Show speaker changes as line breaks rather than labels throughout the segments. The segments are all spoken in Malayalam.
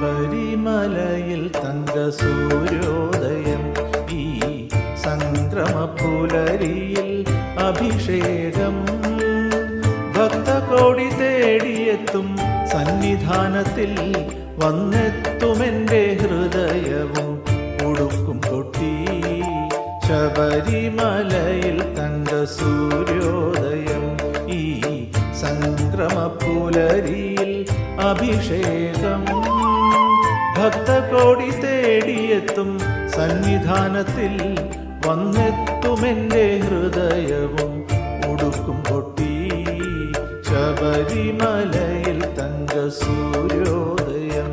ശബരിമലയിൽ തങ്ക സൂര്യോദയം ഈ സംക്രമ പുലരിയിൽ അഭിഷേകം. ഭക്തകോടി തേടിയെത്തും സന്നിധാനത്തിൽ വന്നെത്തുമെന്റെ ഹൃദയവും ഉടുക്കും കൊട്ടി ശബരിമലയിൽ തങ്ക സൂര്യോദയം ഈ സംക്രമ പുലരിയിൽ അഭിഷേകം. ഭക്തകോടി തേടിയെത്തും സന്നിധാനത്തിൽ വന്നെത്തുമെന്റെ ഹൃദയവും ഉടുക്കും പൊട്ടി. ശബരിമലയിൽ തങ്ക സൂര്യോദയം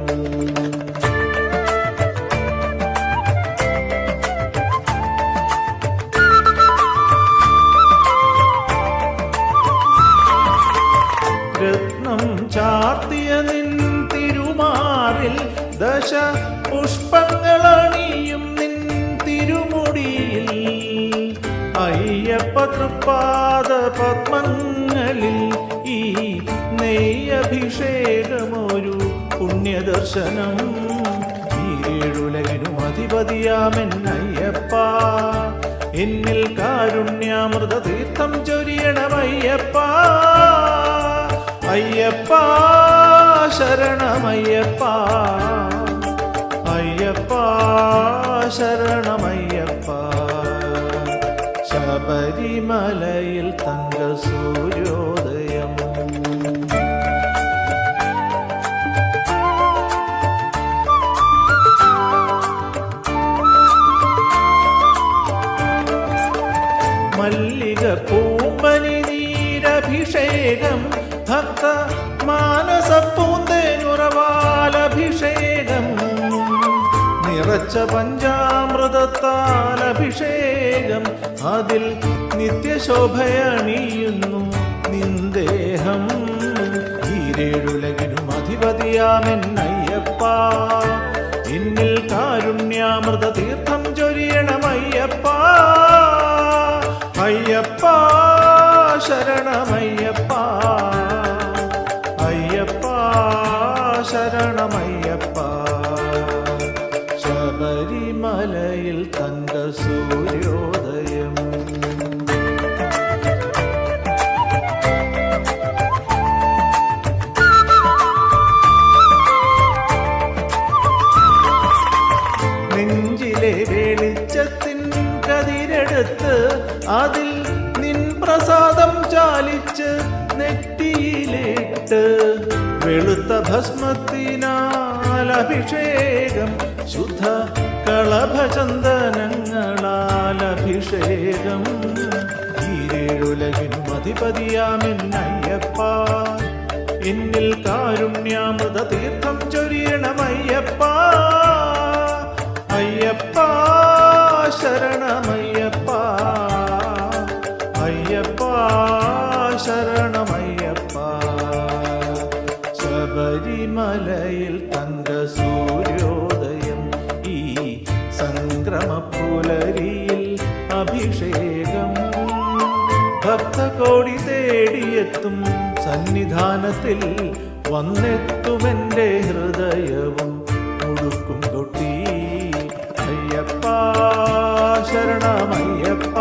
രത്നം ചാർത്തിയ നിൻ തിരുമാറിൽ ദശ പുഷ്പങ്ങളണിയും നിൻ തിരുമുടിയിൽ. അയ്യപ്പ തൃപ്പാദ പത്മങ്ങളിൽ ഈ നെയ്യഭിഷേകമൊരു പുണ്യദർശനം. ഈരേഴുലകിനും അധിപതിയാമെൻ അയ്യപ്പ. എന്നിൽ കാരുണ്യാമൃത തീർത്ഥം ചൊരിയണമയ്യപ്പ അയ്യപ്പ ശരണമയ്യപ്പ. അയ്യപ്പ ശരണമയ്യപ്പ. ശബരിമലയിൽ തങ്ക സൂര്യോദയം മല്ലിക പൂമ്പനി നീരഭിഷേകം ഭക്ത മാനസ പഞ്ചാമൃതത്താൽ അഭിഷേകം അതിൽ നിത്യശോഭയണിയുന്നു നിന്ദേഹം. ഈരേഴുലകിനും അധിപതിയാമെൻ അയ്യപ്പ എന്നിൽ കാരുണ്യാമൃത തീർത്ഥം ചൊരിയണമയ്യപ്പ. അയ്യപ്പ ശരണമയ്യപ്പ. അയ്യപ്പ ശരണമയ്യപ്പ. ശബരിമലയിൽ തങ്ക സൂര്യോദയം. നെഞ്ചിലെ വെളിച്ചത്തിൻ കതിരെടുത്ത് അതിൽ നിൻ പ്രസാദം ചാലിച്ച് നെറ്റിയിലിട്ട് വെളുത്ത ഭസ്മത്തിനാൽ അഭിഷേകം ശുദ്ധ കളഭചന്ദനങ്ങളാൽ അഭിഷേകം ഈരേഴുലകിനും എന്നിൽ കാരുണ്യാമൃത തീർത്ഥം ചൊരിയണമയ്യപ്പ. അയ്യപ്പ ശരണമയ്യപ്പ. അയ്യപ്പ ശരണമയ്യപ്പ. ശബരിമലയിൽ സംക്രമപ്പുലരിയിൽ അഭിഷേകം. ഭക്തകോടി തേടിയെത്തും സന്നിധാനത്തിൽ വന്നെത്തുമെന്റെ ഹൃദയവും. മുടുക്കും തൊട്ടി അയ്യപ്പ ശരണമയ്യപ്പ.